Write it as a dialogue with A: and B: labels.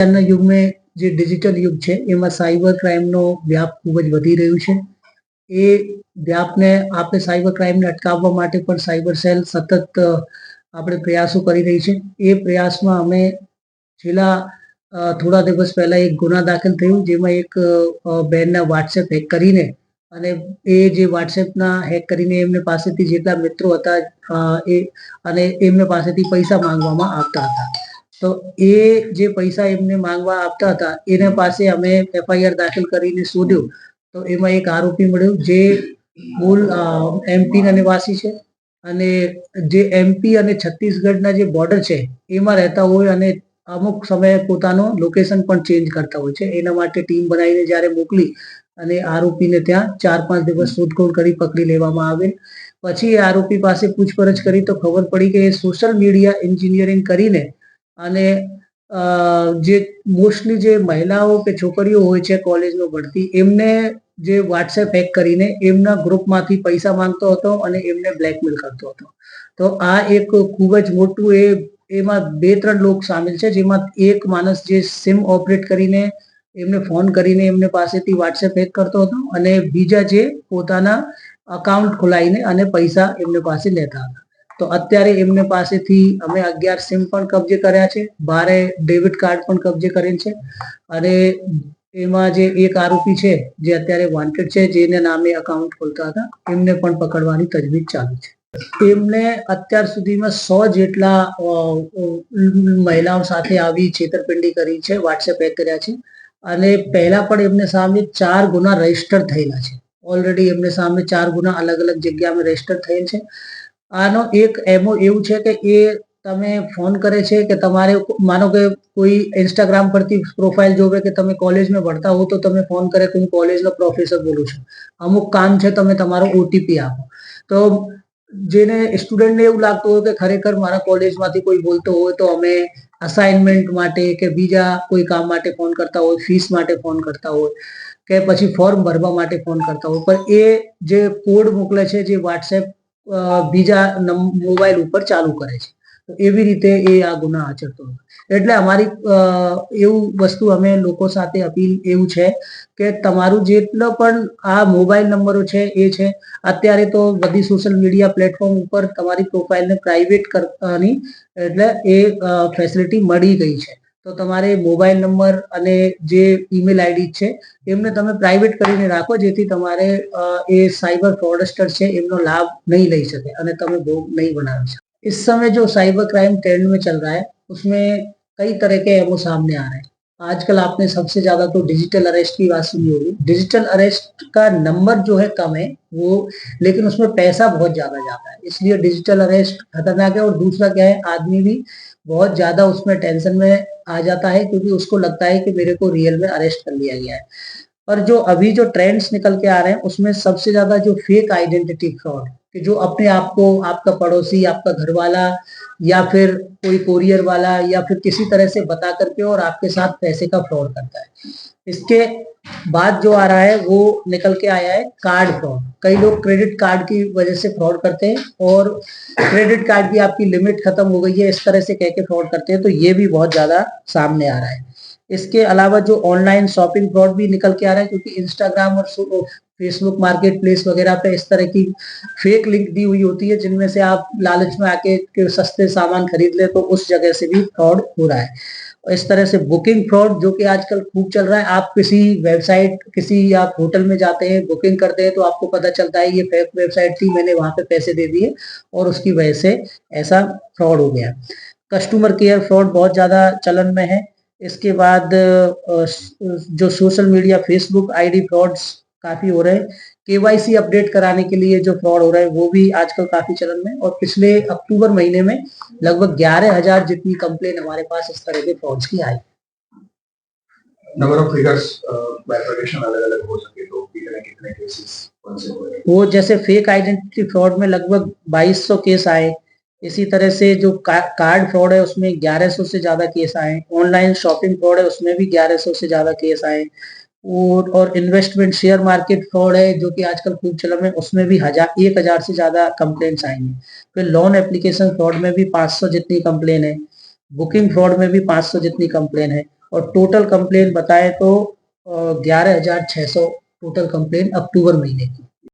A: આજના યુગમાં જે ડિજિટલ યુગ છે, એમાં સાયબર ક્રાઇમનો વ્યાપ ખૂબ જ વધી રહ્યું છે. એ વ્યાપને આપણે સાયબર ક્રાઇમને અટકાવવા માટે પણ સાયબર સેલ સતત આપણે પ્રયાસો કરી રહી છે. એ પ્રયાસમાં અમે છેલ્લા થોડા દિવસ પહેલા એક ગુના દાખલ થયું, જેમાં એક બેનના વોટ્સએપ હેક કરીને અને એ જે વોટ્સએપના હેક કરીને એમને પાસેથી જેટલા મિત્રો હતા એ અને એમને પાસેથી પૈસા માંગવામાં આવતા હતા. તો એ જે પૈસા એમને માંગવા આપતા હતા, એના પાસે અમે એફઆઈઆર દાખલ કરીને શોધ્યું. તો એમાં એક આરોપી મળ્યો જે મૂળ અને નિવાસી છે. અને જે એમપી અને છત્તીસગઢના જે બોર્ડર છે, એમાં રહેતા હોય અને અમુક સમયે પોતાનો લોકેશન પણ ચેન્જ કરતા હોય છે. એના માટે ટીમ બનાવીને જ્યારે મોકલી અને આરોપીને ત્યાં ચાર પાંચ દિવસ શોધખોળ કરી પકડી લેવામાં આવે. પછી એ આરોપી પાસે પૂછપરછ કરી તો ખબર પડી કે એ સોશિયલ મીડિયા એન્જિનિયરિંગ કરીને અને જે મોસ્ટલી જે મહિલાઓ કે છોકરીઓ હોય છે કોલેજમાં ભણતી એમને જે વોટ્સએપ હેક કરીને એમના ગ્રુપમાંથી પૈસા માંગતો હતો અને એમને બ્લેકમેલ કરતો હતો. તો આ એક ખૂબ જ મોટું એ, એમાં બે ત્રણ લોક સામેલ છે, જેમાં એક માણસ જે સિમ ઓપરેટ કરીને એમને ફોન કરીને એમને પાસેથી વોટ્સએપ હેક કરતો હતો અને બીજા જે પોતાના અકાઉન્ટ ખોલાવીને અને પૈસા એમને પાસે લેતા હતા. તો અત્યારે એમને પાસેથી અમે અગિયાર સિમ પણ કબજે કર્યા છે. ભારે ડેબિટ કાર્ડ પણ કબજે કરેલ છે. અને એમાં જે એક આરોપી છે, જે અત્યારે વોન્ટેડ છે, જેને નામે અકાઉન્ટ ખોલતા હતા, એમને પણ પકડવાની તજવીજ ચાલુ છે. એમને અત્યાર સુધીમાં સો જેટલા મહિલાઓ સાથે આવી છેતરપિંડી કરી છે વોટ્સએપ હેક કર્યા છે. અને પહેલા પણ એમને સામે ચાર ગુના રજિસ્ટર થયેલા છે. ઓલરેડી એમને સામે ચાર ગુના અલગ અલગ જગ્યામાં રજિસ્ટર થયેલ છે. આનો એક એમો એવું છે કે એ તમે ફોન કરે છે કે તમારે માનો કે કોઈ ઇન્સ્ટાગ્રામ પરથી પ્રોફાઇલ જોવે કે તમે કોલેજમાં ભણતા હો તો તમે ફોન કરે કે હું કોલેજનો પ્રોફેસર બોલું છું. અમુક કામ છે તમે તમારો ઓટીપી આપો. તો જેને સ્ટુડન્ટને એવું લાગતું હોય કે ખરેખર મારા કોલેજમાંથી કોઈ બોલતો હોય તો અમે અસાઇનમેન્ટ માટે કે બીજા કોઈ કામ માટે ફોન કરતા હોય ફીસ માટે ફોન કરતા હોય કે પછી ફોર્મ ભરવા માટે ફોન કરતા હોય. પણ એ જે કોડ મોકલે છે, જે વોટ્સએપ બીજા મોબાઈલ ઉપર ચાલુ કરે છે. તો એવી રીતે એ આ ગુના આચરતો હતો. એટલે અમારી એવું વસ્તુ અમે લોકો સાથે અપીલ એવું છે કે તમારું જેટલો પણ આ મોબાઈલ નંબરો છે, એ છે, અત્યારે તો બધી સોશિયલ મીડિયા પ્લેટફોર્મ ઉપર તમારી પ્રોફાઇલને પ્રાઇવેટ કરવાની એટલે એ ફેસિલિટી મળી ગઈ છે. તો તમારે મોબાઈલ નંબર અને જે ઈમેલ આઈડી છે, એમને તમે પ્રાઇવેટ કરીને રાખો, જેથી તમારે એ સાયબર ફ્રોડસ્ટર છે, એમનો લાભ નહીં લઈ શકે અને તમે ભોગ નહીં બનાવી શકો. इस समय જો સાયબર ક્રાઇમ ट्रेंड में चल रहा है उसमें कई तरह के एमओ सामने आ रहे आजकल आपने सबसे ज़्यादा तो डिजिटल अरेस्ट की बात सुनी होगी। डिजिटल अरेस्ट का नंबर जो है कम है, वो, लेकिन उसमें पैसा बहुत ज़्यादा जाता है। इसलिए डिजिटल अरेस्ट खतरनाक है और दूसरा क्या है, आदमी भी बहुत ज़्यादा उसमें टेंशन में आ जाता है क्योंकि उसको लगता है कि मेरे को रियल में अरेस्ट कर लिया गया है। पर जो अभी जो ट्रेंड्स निकल के आ रहे हैं, उसमें सबसे ज़्यादा जो फेक आइडेंटिटी फ्रॉड कि जो अपने आप को आपका पड़ोसी, आपका घर वाला या फिर कोई कोरियर वाला या फिर किसी तरह से बता करके और आपके साथ पैसे का फ्रॉड करता है। इसके बाद जो आ रहा है, वो निकल के आया है कार्ड फ्रॉड कई लोग क्रेडिट कार्ड की वजह से फ्रॉड करते हैं और क्रेडिट कार्ड की आपकी लिमिट खत्म हो गई है, इस तरह से कह के फ्रॉड करते हैं तो ये भी बहुत ज़्यादा सामने आ रहा है। इसके अलावा जो ऑनलाइन शॉपिंग फ्रॉड भी निकल के आ रहा है, क्योंकि इंस्टाग्राम और फेसबुक मार्केट प्लेस वगैरह पे इस तरह की फेक लिंक दी हुई होती है, जिनमें से आप लालच में आके सस्ते सामान खरीद ले तो उस जगह से भी फ्रॉड हो रहा है। इस तरह से बुकिंग फ्रॉड जो कि आजकल खूब चल रहा है, आप किसी वेबसाइट किसी आप होटल में जाते हैं बुकिंग करते हैं तो आपको पता चलता है ये फेक वेबसाइट थी, मैंने वहाँ पे पैसे दे दिए और उसकी वजह से ऐसा फ्रॉड हो गया। कस्टमर केयर फ्रॉड बहुत ज़्यादा चलन में है। इसके बाद जो social media Facebook ID frauds काफ़ी हो रहे हैं। केवाईसी अपडेट कराने के लिए जो फ्रॉड हो रहा है वो भी आजकल काफ़ी चलन में और पिछले अक्टूबर महीने में लगभग ग्यारह हज़ार जितनी कंप्लेन हमारे पास इस तरह के फ्रॉड्स की आई।
B: नंबर ऑफ़ फिगर्स अलग अलग हो सके तो कितने कितने केसेस कौन से
A: वो जैसे फेक आइडेंटिटी फ्रॉड में लगभग 2200 केस आए। इसी तरह से जो का, कार्ड फ्रॉड है उसमें 1100 से ज़्यादा केस आए। ऑनलाइन शॉपिंग फ्रॉड है उसमें भी 1100 से ज़्यादा केस आए। और और इन्वेस्टमेंट शेयर मार्केट फ्रॉड है, जो कि आजकल खूब चल चलन में उसमें भी हज़ार, एक हज़ार से ज़्यादा कंप्लेंट्स आएँगे। फिर लोन एप्लीकेशन फ्रॉड में भी 500 जितनी कंप्लेन है बुकिंग फ्रॉड में भी 500 जितनी कंप्लेन है, और टोटल कंप्लेन बताएँ तो ग्यारह हज़ार छः सौ टोटल कंप्लेन अक्टूबर महीने की।